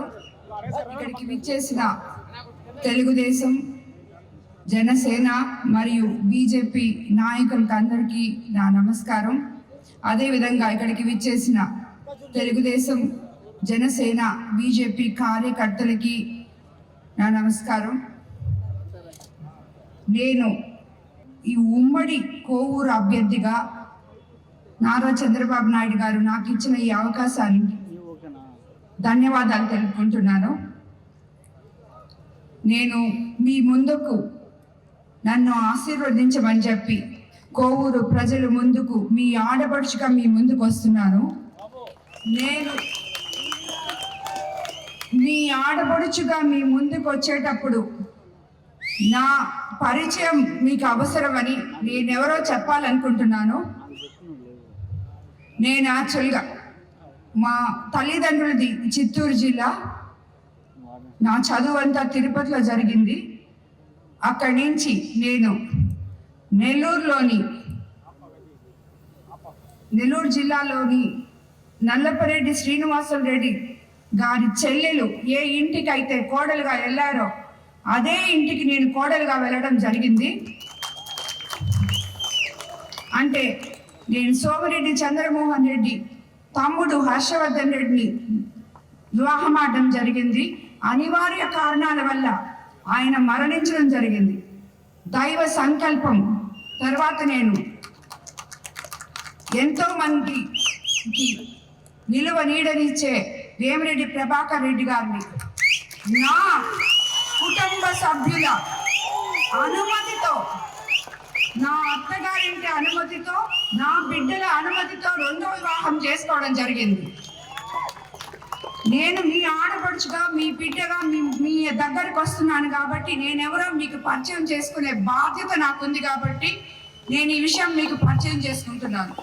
నమస్కారం ఇక్కడికి విచ్చేసిన తెలుగుదేశం జనసేన మరియు బీజేపీ నాయకులకు అందరికీ నా నమస్కారం. అదేవిధంగా ఇక్కడికి విచ్చేసిన తెలుగుదేశం జనసేన బీజేపీ కార్యకర్తలకి నా నమస్కారం. నేను ఈ ఉమ్మడి కోవూరు అభ్యర్థిగా నారా చంద్రబాబు నాయుడు గారు నాకు ఇచ్చిన ఈ అవకాశాన్ని ధన్యవాదాలు తెలుపుకుంటున్నాను. నేను మీ ముందుకు నన్ను ఆశీర్వదించమని చెప్పి కోవూరు ప్రజల ముందుకు మీ ఆడపడుచుగా మీ ముందుకు వస్తున్నాను. నేను మీ ఆడపడుచుగా మీ ముందుకు వచ్చేటప్పుడు నా పరిచయం మీకు అవసరమని నేనెవరో చెప్పాలనుకుంటున్నాను. నేను యాక్చువల్గా మా తల్లిదండ్రులది చిత్తూరు జిల్లా. నా చదువు అంతా తిరుపతిలో జరిగింది. అక్కడి నుంచి నేను నెల్లూరులోని నెల్లూరు జిల్లాలోని నల్లపరెడ్డి శ్రీనివాసం రెడ్డి గారి చెల్లెలు ఏ ఇంటికి అయితే కోడలుగా వెళ్ళారో అదే ఇంటికి నేను కోడలుగా వెళ్ళడం జరిగింది. అంటే నేను సోమిరెడ్డి చంద్రమోహన్ రెడ్డి తమ్ముడు హర్షవర్ధన్ రెడ్డిని వివాహమాడడం జరిగింది. అనివార్య కారణాల వల్ల ఆయన మరణించడం జరిగింది. దైవ సంకల్పం. తర్వాత నేను ఎంతో మందికి నిలువ నీడనిచ్చే వేమిరెడ్డి ప్రభాకర్ రెడ్డి గారిని నా కుటుంబ సభ్యుల అనుమతితో నా అత్తగారి అనుమతితో నా బిడ్డల అనుమతితో రెండో వివాహం చేసుకోవడం జరిగింది. నేను మీ ఆడపడుచుగా మీ బిడ్డగా మీ మీ దగ్గరకు వస్తున్నాను కాబట్టి నేనెవరో మీకు పరిచయం చేసుకునే బాధ్యత నాకుంది కాబట్టి నేను ఈ విషయం మీకు పరిచయం చేసుకుంటున్నాను.